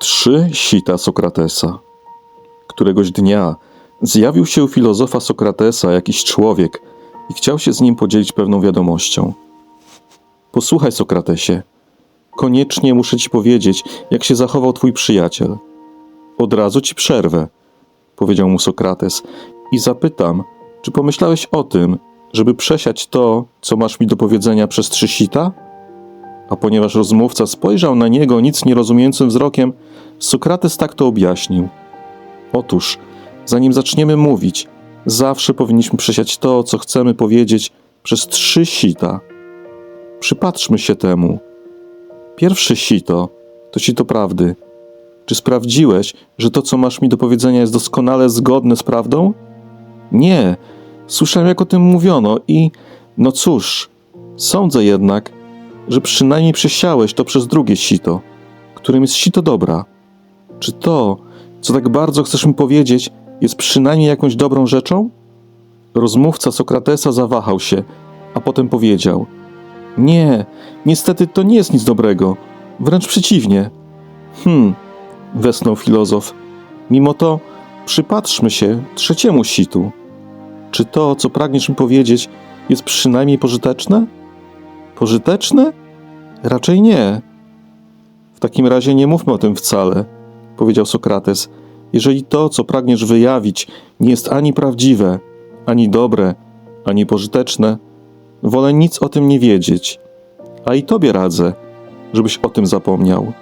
Trzy sita Sokratesa. Któregoś dnia zjawił się u filozofa Sokratesa jakiś człowiek i chciał się z nim podzielić pewną wiadomością. Posłuchaj, Sokratesie, koniecznie muszę ci powiedzieć, jak się zachował twój przyjaciel. Od razu ci przerwę, powiedział mu Sokrates, i zapytam, czy pomyślałeś o tym, żeby przesiać to, co masz mi do powiedzenia przez trzy sita? A ponieważ rozmówca spojrzał na niego nic nierozumiejącym wzrokiem, Sokrates tak to objaśnił. Otóż, zanim zaczniemy mówić, zawsze powinniśmy przesiać to, co chcemy powiedzieć, przez trzy sita. Przypatrzmy się temu. Pierwsze sito to sito prawdy. Czy sprawdziłeś, że to, co masz mi do powiedzenia, jest doskonale zgodne z prawdą? Nie. Słyszałem, jak o tym mówiono i, no cóż, sądzę jednak, że przynajmniej przesiałeś to przez drugie sito, którym jest sito dobra. Czy to, co tak bardzo chcesz mi powiedzieć, jest przynajmniej jakąś dobrą rzeczą? Rozmówca Sokratesa zawahał się, a potem powiedział: Nie, niestety to nie jest nic dobrego, wręcz przeciwnie. Hm, westchnął filozof. Mimo to przypatrzmy się trzeciemu situ. Czy to, co pragniesz mi powiedzieć, jest przynajmniej pożyteczne? Pożyteczne? Raczej nie. W takim razie nie mówmy o tym wcale, powiedział Sokrates. Jeżeli to, co pragniesz wyjawić, nie jest ani prawdziwe, ani dobre, ani pożyteczne, wolę nic o tym nie wiedzieć. A i tobie radzę, żebyś o tym zapomniał.